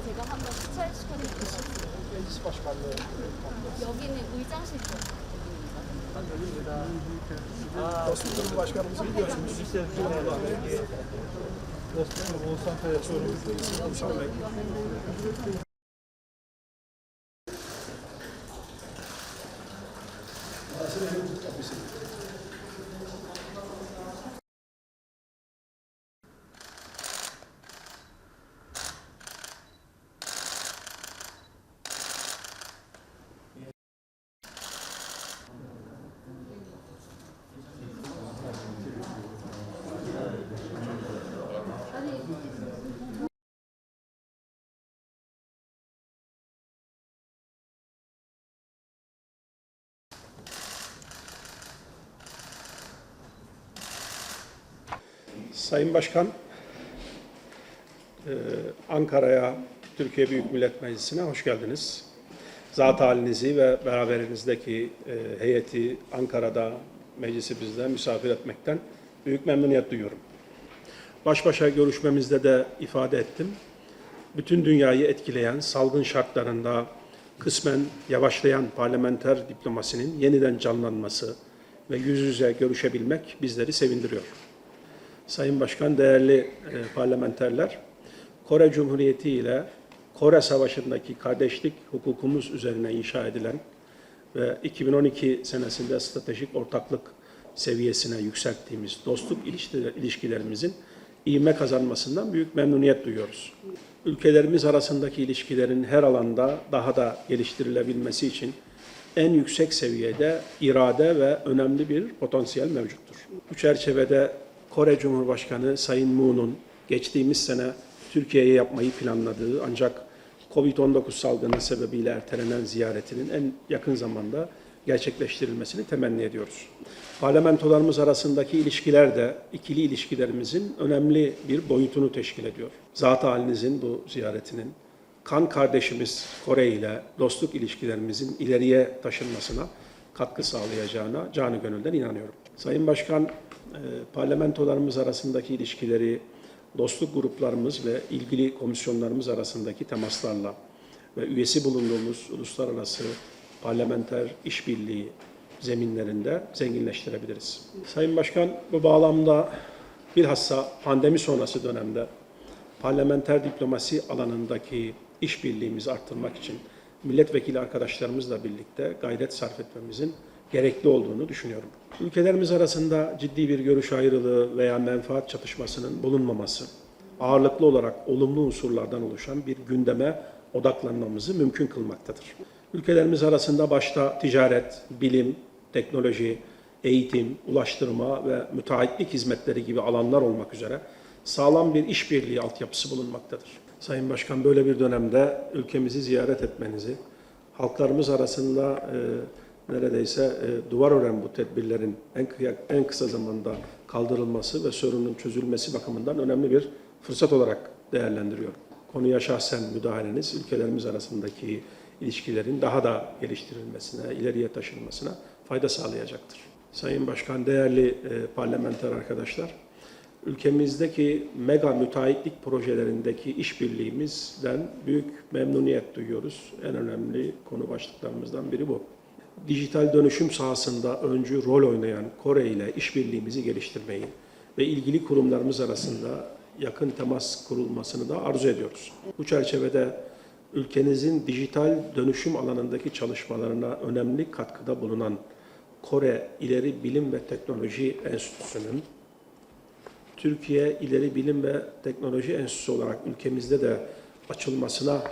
때 제가 한번 스트레스시켜드릴게요. 여기는 의장실 거예요. Başkanımız başkanımızı biliyorsunuz. Dostlarım Oğuzhan Kaya Çorum'un Sayın Başkan, e, Ankara'ya, Türkiye Büyük Millet Meclisi'ne hoş geldiniz. Zat halinizi ve beraberinizdeki e, heyeti Ankara'da meclisi bizde misafir etmekten büyük memnuniyet duyuyorum. Baş başa görüşmemizde de ifade ettim. Bütün dünyayı etkileyen salgın şartlarında kısmen yavaşlayan parlamenter diplomasinin yeniden canlanması ve yüz yüze görüşebilmek bizleri sevindiriyor. Sayın Başkan, değerli e, parlamenterler, Kore Cumhuriyeti ile Kore Savaşı'ndaki kardeşlik hukukumuz üzerine inşa edilen ve 2012 senesinde stratejik ortaklık seviyesine yükselttiğimiz dostluk ilişkiler- ilişkilerimizin ivme kazanmasından büyük memnuniyet duyuyoruz. Ülkelerimiz arasındaki ilişkilerin her alanda daha da geliştirilebilmesi için en yüksek seviyede irade ve önemli bir potansiyel mevcuttur. Bu çerçevede Kore Cumhurbaşkanı Sayın Moon'un geçtiğimiz sene Türkiye'ye yapmayı planladığı ancak Covid-19 salgını sebebiyle ertelenen ziyaretinin en yakın zamanda gerçekleştirilmesini temenni ediyoruz. Parlamentolarımız arasındaki ilişkiler de ikili ilişkilerimizin önemli bir boyutunu teşkil ediyor. Zat halinizin bu ziyaretinin kan kardeşimiz Kore ile dostluk ilişkilerimizin ileriye taşınmasına katkı sağlayacağına canı gönülden inanıyorum. Sayın Başkan, e, parlamentolarımız arasındaki ilişkileri dostluk gruplarımız ve ilgili komisyonlarımız arasındaki temaslarla ve üyesi bulunduğumuz uluslararası parlamenter işbirliği zeminlerinde zenginleştirebiliriz. Sayın Başkan, bu bağlamda bilhassa pandemi sonrası dönemde parlamenter diplomasi alanındaki işbirliğimizi arttırmak için milletvekili arkadaşlarımızla birlikte gayret sarf etmemizin gerekli olduğunu düşünüyorum. Ülkelerimiz arasında ciddi bir görüş ayrılığı veya menfaat çatışmasının bulunmaması, ağırlıklı olarak olumlu unsurlardan oluşan bir gündeme odaklanmamızı mümkün kılmaktadır. Ülkelerimiz arasında başta ticaret, bilim, teknoloji, eğitim, ulaştırma ve müteahhitlik hizmetleri gibi alanlar olmak üzere sağlam bir işbirliği altyapısı bulunmaktadır. Sayın Başkan böyle bir dönemde ülkemizi ziyaret etmenizi, halklarımız arasında e, neredeyse e, duvar ören bu tedbirlerin en, en kısa zamanda kaldırılması ve sorunun çözülmesi bakımından önemli bir fırsat olarak değerlendiriyorum. Konuya şahsen müdahaleniz ülkelerimiz arasındaki ilişkilerin daha da geliştirilmesine, ileriye taşınmasına fayda sağlayacaktır. Sayın Başkan, değerli e, parlamenter arkadaşlar, ülkemizdeki mega müteahhitlik projelerindeki işbirliğimizden büyük memnuniyet duyuyoruz. En önemli konu başlıklarımızdan biri bu. Dijital dönüşüm sahasında öncü rol oynayan Kore ile işbirliğimizi geliştirmeyi ve ilgili kurumlarımız arasında yakın temas kurulmasını da arzu ediyoruz. Bu çerçevede ülkenizin dijital dönüşüm alanındaki çalışmalarına önemli katkıda bulunan Kore İleri Bilim ve Teknoloji Enstitüsü'nün Türkiye İleri Bilim ve Teknoloji Enstitüsü olarak ülkemizde de açılmasına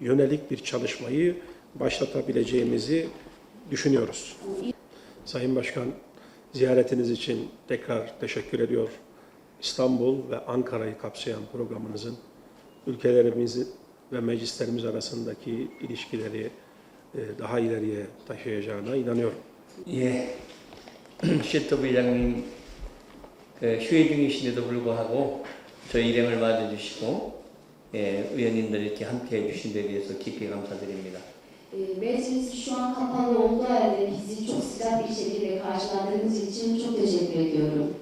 yönelik bir çalışmayı başlatabileceğimizi düşünüyoruz. Sayın Başkan, ziyaretiniz için tekrar teşekkür ediyor. İstanbul ve Ankara'yı kapsayan programınızın ülkelerimiz ve meclislerimiz arasındaki ilişkileri e, daha ileriye taşıyacağına inanıyorum. 예, 슈트 부장님 그 휴회 중이신데도 불구하고 저희 일행을 맞아주시고 예, 의원님들 이렇게 함께 해주신 데 대해서 깊이 감사드립니다. E, Meclis şu an kapalı olduğu halde bizi çok sıcak bir şekilde karşıladığınız için çok teşekkür ediyorum.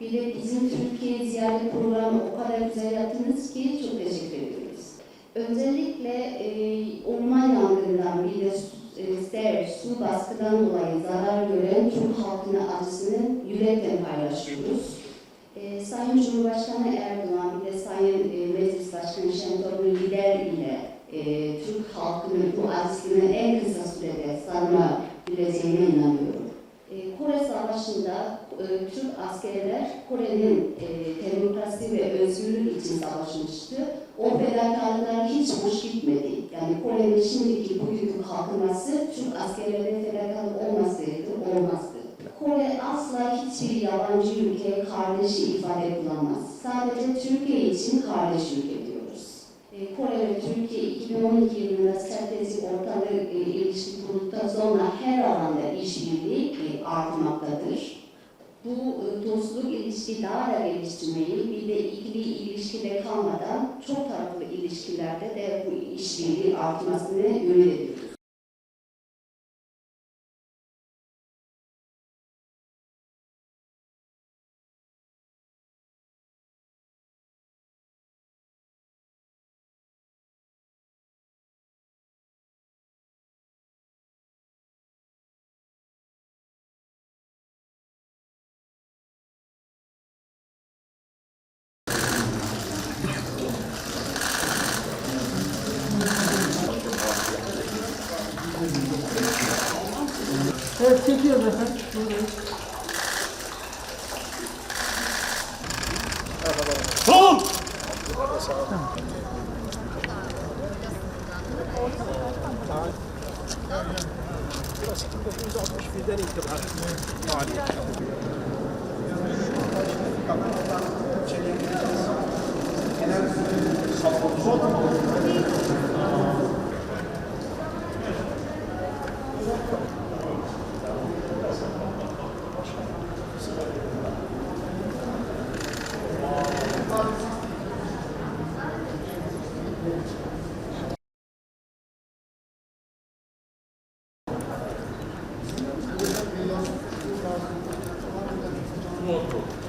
Bir de bizim Türkiye ziyaret programı o kadar güzel yaptınız ki çok teşekkür ediyoruz. Özellikle e, orman yangınından bir de e, sel, su baskından dolayı zarar gören Türk halkına acısını yürekten paylaşıyoruz. E, Sayın Cumhurbaşkanı Erdoğan de Sayın e, Meclis Başkanı Şentop'un lider ile e, Türk halkının bu acısını en kısa sürede sarmabileceğine inanıyorum. E, Kore Savaşı'nda e, Türk askerler Kore'nin e, demokrasi ve özgürlük için savaşmıştı. O fedakarlıklar hiç boş gitmedi. Yani Kore'nin şimdiki bugünkü kalkınması Türk askerlerinin fedakarlık olmasaydı olmazdı. Kore asla hiçbir yabancı ülkeye kardeşi ifade kullanmaz. Sadece Türkiye için kardeş ülke. Türkiye 2012 yılında stratejik ortalığı e, ilişki kurduktan sonra her alanda işbirliği e, artmaktadır. Bu e, dostluk ilişki daha da geliştirmeyi bir de ikili ilişkide kalmadan çok taraflı ilişkilerde de bu işbirliği artmasını ümit Tamam. Burası 1961'den itibaren maliyet. Liverpool.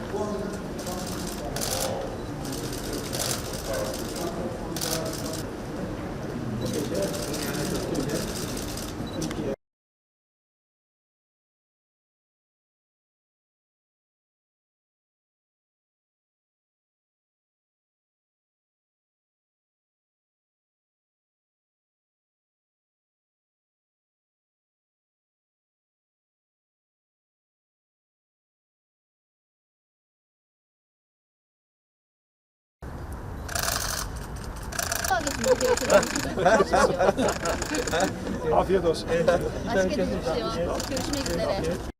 Afiyet olsun. Başka bir şey var. Görüşmek üzere.